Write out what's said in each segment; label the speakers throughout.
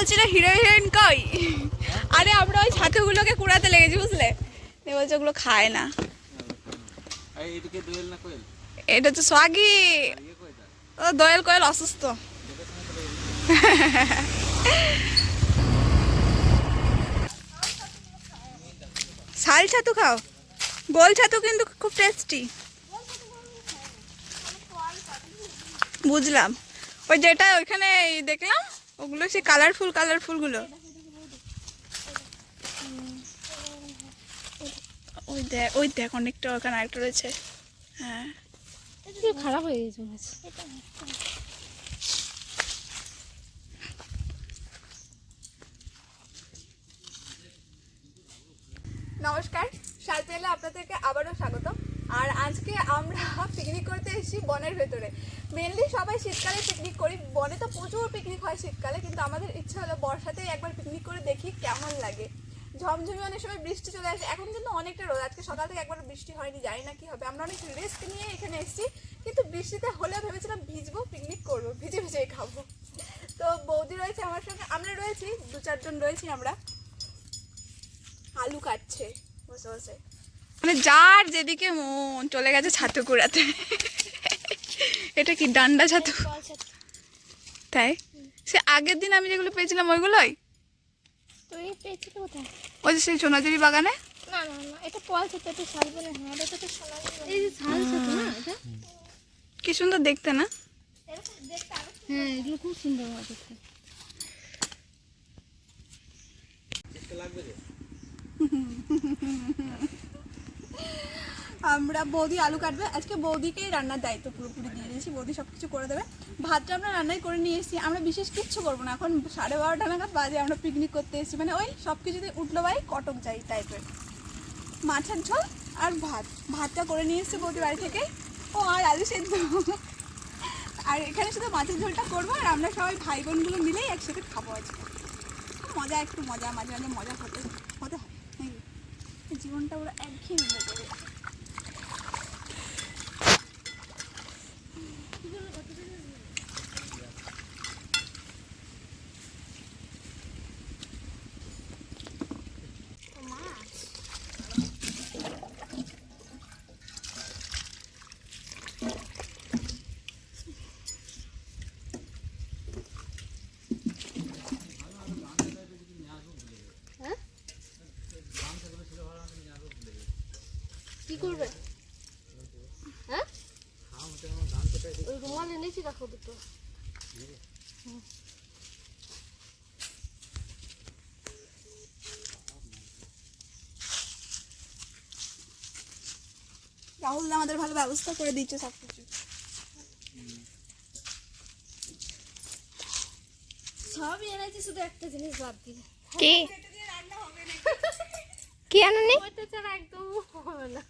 Speaker 1: বলছিল hero heroine কই? আরে আমরা ওই ছাতুগুলোকে কুড়াতে লেগেছি বুঝলে? এ বলছে ওগুলো খায় না।
Speaker 2: না
Speaker 1: এটা তো সোয়াগি ও দোয়েল কোয়েল অসুস্থ। শাল ছাতু খাও। গোল ছাতু কিন্তু খুব টেস্টি বুঝলাম। ওই যেটা ওইখানে দেখলাম ওগুলো সেই কালারফুল কালারফুলগুলো ওই দেখ ওই দেখ অনেকটা ওখানে আরেকটা রয়েছে। হ্যাঁ।
Speaker 3: খারাপ হয়ে গেছে মাছ
Speaker 1: নমস্কার সালপেলে আপনাদেরকে আবারও স্বাগত আর আজকে আমরা পিকনিক করতে এসেছি বনের ভেতরে। মেনলি সবাই শীতকালে পিকনিক করি। বনে তো প্রচুর পিকনিক হয় শীতকালে, কিন্তু আমাদের ইচ্ছা হলো বর্ষাতেই একবার পিকনিক করে দেখি কেমন লাগে। ঝমঝমি অনেক সময় বৃষ্টি চলে আসে। এখন কিন্তু অনেকটা রোদ। আজকে সকাল থেকে একবার বৃষ্টি হয়নি, জানি না কি হবে। আমরা অনেক রিস্ক নিয়ে এখানে এসেছি, কিন্তু বৃষ্টিতে হলেও ভেবেছিলাম ভিজবো পিকনিক করব, ভিজে ভিজেই খাব। তো বৌদি রয়েছে আমার সঙ্গে। আমরা রয়েছি, দু চারজন রয়েছি আমরা। আলু কাটছে, বসে বসে। মানে যার যেদিকে মন চলে গেছে ছাতু কুড়াতে। এটা কি ডান্ডা ছাতু? তাই? সে আগের দিন আমি যেগুলো পেয়েছিলাম ওইগুলোই?
Speaker 3: তুই পেয়েছিলি কোথায়?
Speaker 1: ওই যে সেই সোনাঝুরি বাগানে?
Speaker 3: হ্যাঁ এটা তো সোনা এই যে শাল ছাতু না এটা?
Speaker 1: কি সুন্দর দেখতে না?
Speaker 3: হ্যাঁ এগুলো খুব সুন্দর দেখতে।
Speaker 2: লাগবে
Speaker 1: আমরা বৌদি আলু কাটবে। আজকে বৌদিকেই রান্নার দায়িত্ব পুরোপুরি দিয়ে দিয়েছি। বৌদি সব কিছু করে দেবে। ভাতটা আমরা রান্নাই করে নিয়ে এসেছি। আমরা বিশেষ কিচ্ছু করব না। এখন সাড়ে বারোটা নাগাদ বাজে, আমরা পিকনিক করতে এসেছি। মানে ওই সব কিছুতে উঠল বাই কটক যাই টাইপের মাছের ঝোল আর ভাত। ভাতটা করে নিয়ে এসেছি বৌদি বাড়ি থেকে। ও, আর আলু সেদ্ধ। আর এখানে শুধু মাছের ঝোলটা করব আর আমরা সবাই ভাই বোনগুলো মিলেই একসাথে খাব আজকে। মজা, একটু মজা, মাঝে মাঝে মজা হতে হতে হয়। জীবনটা ওরা একঘেয়ে হয়ে যাবে
Speaker 3: কি করবে? হ্যাঁ? ওই রুমাল এনেছি দেখো দুটো।
Speaker 1: রাহুল দা আমাদের ভালো ব্যবস্থা করে দিচ্ছে সব কিছু
Speaker 3: সবই এনেছি শুধু একটা জিনিস বাদ দিয়ে
Speaker 4: কি কি আনুনি?
Speaker 3: একদম হবে না।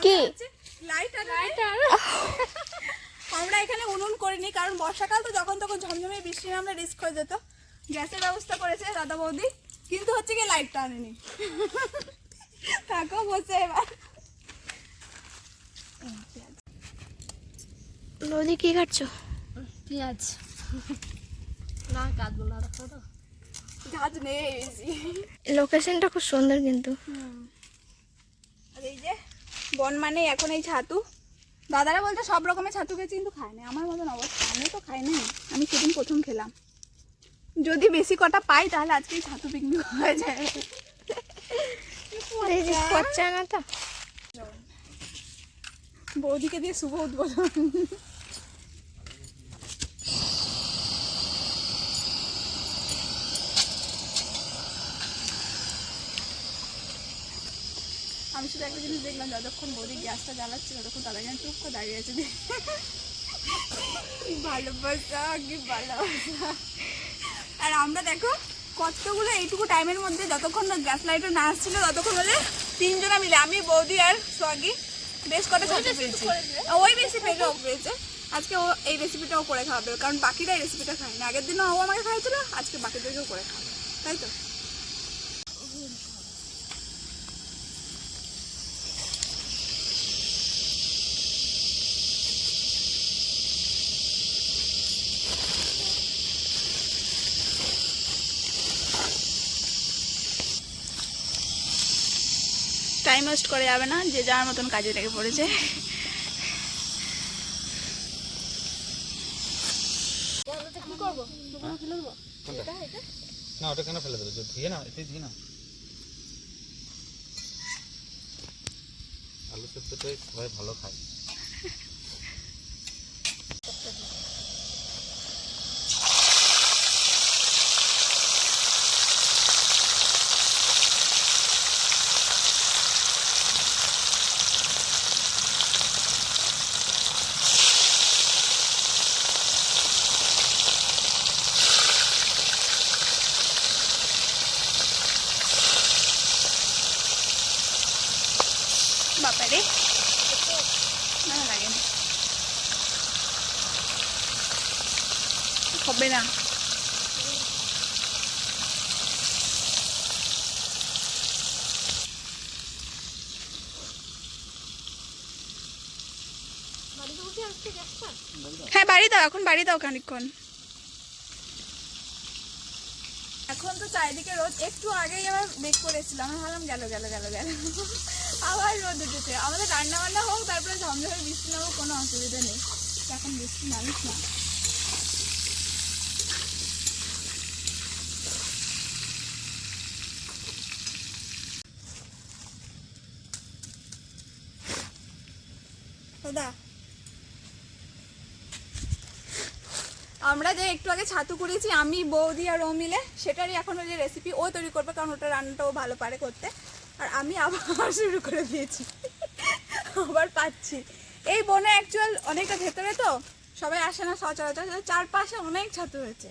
Speaker 4: কি?
Speaker 1: লাইট আর
Speaker 3: লাইটার
Speaker 1: আমরা এখানে উনুন করিনি কারণ বর্ষাকাল তো যখন তখন ঝমঝমে বৃষ্টি হয়ে আমরা রিস্ক হয়ে যেত। গ্যাসের ব্যবস্থা করেছে দাদা বৌদি কিন্তু হচ্ছে কি লাইটটা আনেনি। থাকো বসে এবার।
Speaker 4: বৌদি কি কাটছো?
Speaker 3: পেঁয়াজ। না কাটবো না রাখো তো
Speaker 1: ঝাঁজ নেই
Speaker 4: লোকেশনটা খুব সুন্দর কিন্তু।
Speaker 1: আর এই যে বন মানে এখন এই ছাতু। দাদারা বলতে সব রকমের ছাতু খেয়েছি কিন্তু খায় না। আমার মতন অবস্থা আমি তো খাই নাই। আমি সেদিন প্রথম খেলাম। যদি বেশি কটা পাই তাহলে আজকে এই ছাতু পিকনিক হয়ে যায়।
Speaker 4: এই না তো
Speaker 1: বৌদিকে দিয়ে শুভ উদ্বোধন। আমি শুধু একটা জিনিস দেখলাম যতক্ষণ বৌদি গ্যাসটা জ্বালাচ্ছে ততক্ষণ তারা যেন চুপ করে দাঁড়িয়ে আছে। ভালোবাসা কি ভালোবাসা। আর আমরা দেখো কতগুলো এইটুকু টাইমের মধ্যে যতক্ষণ না গ্যাস লাইটার না আসছিল ততক্ষণ হলে তিনজনা মিলে আমি বৌদি আর সোয়াগি বেশ কটা ছাতু পেয়েছি। ওই বেশি পেয়েছে ও পেয়েছে। আজকে ও এই রেসিপিটাও করে খাওয়াবে কারণ বাকিরা এই রেসিপিটা খায়নি আগের দিনও ও আমাকে খাইছিল আজকে বাকিদেরকেও করে খাওয়াবে। তাই তো? ওয়েস্ট করা যাবে না, যে যার মতন কাজে লেগে পড়েছে।
Speaker 2: ওটা কেন ফেলে না না সবাই ভালো খায়
Speaker 1: বাপারে না লাগে না। হবে না। হ্যাঁ বাড়ি দাও, এখন বাড়ি দাও খানিকক্ষণ। এখন তো চারিদিকে রোদ, একটু আগেই আবার বেক করেছিলাম আমি ভাবলাম গেল গেল গেল গেল। আবার রোদ উঠেছে। আমাদের রান্না বান্না হোক, তারপরে ঝমঝমে বৃষ্টি না হোক কোনো অসুবিধা নেই। এখন বৃষ্টি নামিস না দাদা আমরা যে একটু আগে ছাতু করেছি আমি বৌদি আর ও মিলে সেটারই এখন ওই যে রেসিপি ও তৈরি করবে কারণ ওটা রান্নাটা ও ভালো পারে করতে। আর আমি আবার শুরু করে দিয়েছি। আবার পাচ্ছি। এই বনে অ্যাকচুয়াল অনেকটা ভেতরে তো সবাই আসে না সচরাচর চারপাশে অনেক ছাতু হয়েছে।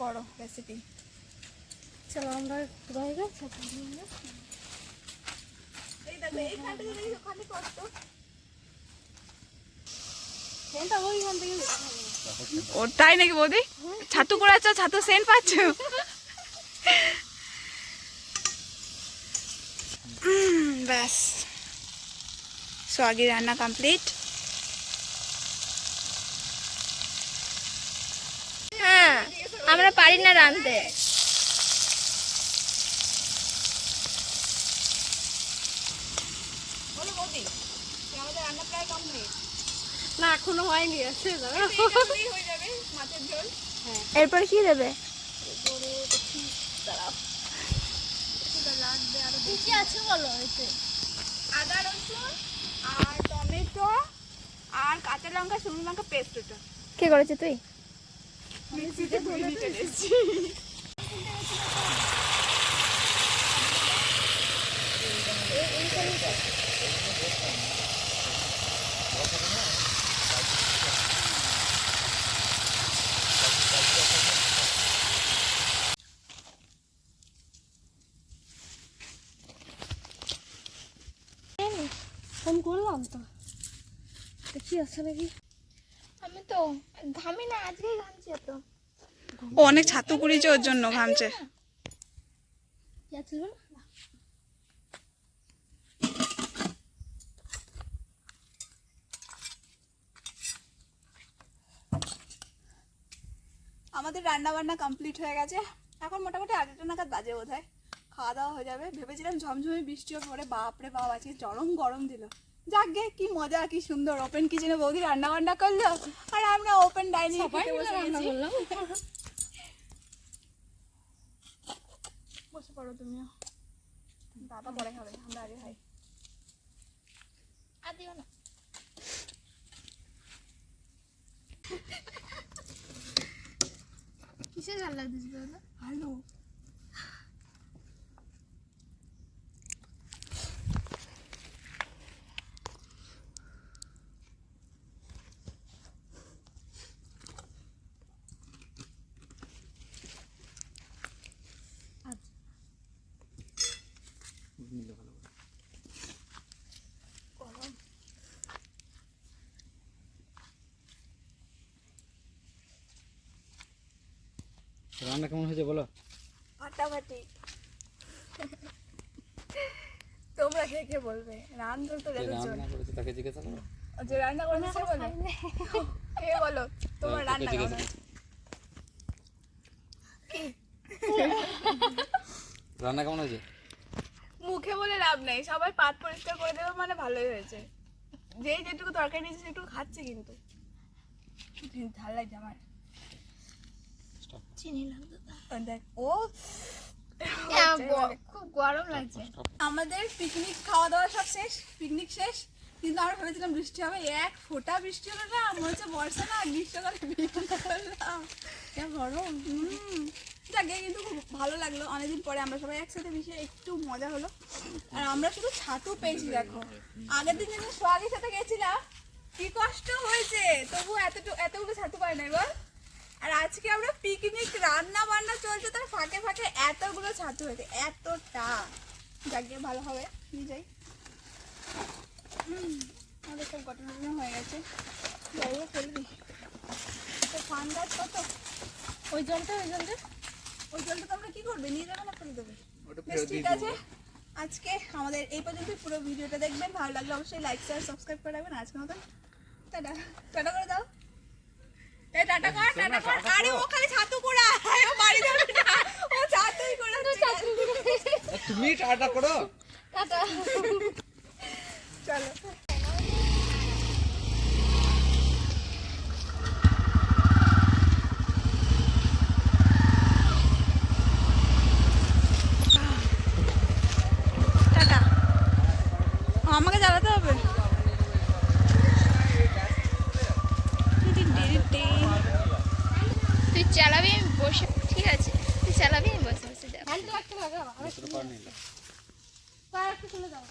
Speaker 1: করো রেসিপি
Speaker 3: চলো আমরা
Speaker 1: এই দেখো এইখানটা ওখানে করতো ও তাই নাকি বৌদি? ছাতু করেছ ছাতু সেন্ট পাচ্ছ? ব্যাস। সোয়াগি রান্না কমপ্লিট
Speaker 4: হ্যাঁ আমরা পারি না রাঁধতে।
Speaker 1: আমাদের রান্না প্রায় কমপ্লিট
Speaker 3: না এখনও হয়নি আছে দাঁড়া
Speaker 1: হয়ে যাবে মাছের ঝোল
Speaker 4: এরপর কি দেবে
Speaker 1: লাগবে আরও
Speaker 3: কি কি আছে বলো এতে
Speaker 1: আদা রসুন আর টমেটো আর কাঁচা লঙ্কা শুকনো লঙ্কা পেস্ট ওটা
Speaker 4: কে করেছে তুই
Speaker 1: মিক্সিতে ধুয়ে এসেছি
Speaker 3: দেখি আছে নাকি?
Speaker 4: আমি তো ঘামি না আজকেই ঘামছি এত।
Speaker 1: ও অনেক ছাতু করেছে ওর জন্য ঘামছে? আমাদের রান্না বান্না কমপ্লিট হয়ে গেছে। এখন মোটামুটি আড়াইটা নাগাদ বাজে বোধ হয় খাওয়া দাওয়া হয়ে যাবে। ভেবেছিলাম ঝমঝমে বৃষ্টিও পরে বাপরে বাপ আজকে চরম গরম দিল। যাক গে কি মজা কি সুন্দর। ওপেন কিচেনে বৌদি রান্না বান্না করল আর আমরা ওপেন ডাইনিং
Speaker 3: সবাই মিলে রান্না করলাম
Speaker 1: বসে পড়ো তুমিও। দাদা পরে খাবে আমরা আগে খাই।
Speaker 4: আর দিও না। কিসের ঝাল লাগতেছে দাদা
Speaker 1: ভালো
Speaker 2: রান্না কেমন হয়েছে বলো?
Speaker 1: ফাটাফাটি। তোমরা কে কে বলবে? রান্না তো
Speaker 2: রান্না করেছে তাকে জিজ্ঞাসা করো।
Speaker 1: যে রান্না করবে সে বলো। কে বলো? তোমার রান্না কেমন?
Speaker 2: রান্না কেমন হয়েছে?
Speaker 1: বলে লাভ নেই। সবাই পাত পরিষ্কার করে দেবে মানে ভালোই হয়েছে। যেই যেটুকু তরকারি নিয়েছে সেটুকু খাচ্ছে কিন্তু। ঝাল লাগছে আমার।
Speaker 4: চিনি লাগতো
Speaker 1: দেখ ও
Speaker 4: হ্যাঁ, খুব গরম লাগছে।
Speaker 1: আমাদের পিকনিক খাওয়া দাওয়া সব শেষ পিকনিক শেষ। কিন্তু আমরা ভেবেছিলাম বৃষ্টি হবে এক ফোঁটা বৃষ্টি হলো না মনে হচ্ছে বর্ষা না গ্রীষ্মকালে
Speaker 4: যা গরম।
Speaker 1: হুম, যাকে কিন্তু খুব ভালো লাগল। অনেকদিন পরে আমরা সবাই একসাথে মিশে একটু মজা হলো। আর আমরা শুধু ছাতু পেয়েছি, দেখো। আগের দিন যেদিন সোহাগের সাথে গেছিলাম, কি কষ্ট হয়েছে! তবু এতটুকু এতগুলো ছাতু পাই না বল। আর আজকে আমরা পিকনিক রান্না বান্না চলছে, তার ফাঁকে ফাঁকে এতগুলো ছাতু হয়েছে, এতটা। যাকে ভালো হবে, নিয়ে যাই। আমাদের সব ঘটনা হয়ে গেছে। ফেলে তো ফান গাছ কত?
Speaker 3: ওই জলটা ওই জলটা।
Speaker 1: ওই জলটা তোমরা কি করবে? নিয়ে যাবে না ফেলে দেবে? বেশ ঠিক আছে। আজকে আমাদের এই পর্যন্ত পুরো ভিডিওটা দেখবেন। ভালো লাগলে অবশ্যই লাইক শেয়ার সাবস্ক্রাইব করে রাখবেন। আজকে মতন টাটা। টাটা করে দাও। এই টাটা কর টাটা কর। আরে ও খালি ছাতু কোড়া ও বাড়ি যাবে না। ও ছাতুই কোড়া
Speaker 2: তুমি টাটা করো।
Speaker 4: টাটা।
Speaker 1: চলো টাটা আমাকে জ্বালাতে হবে
Speaker 4: তুই চালাবি আমি বসে ঠিক আছে তুই চালাবি আমি বসে বসে
Speaker 2: পার নিলে
Speaker 3: পা একটু চলে
Speaker 2: যাও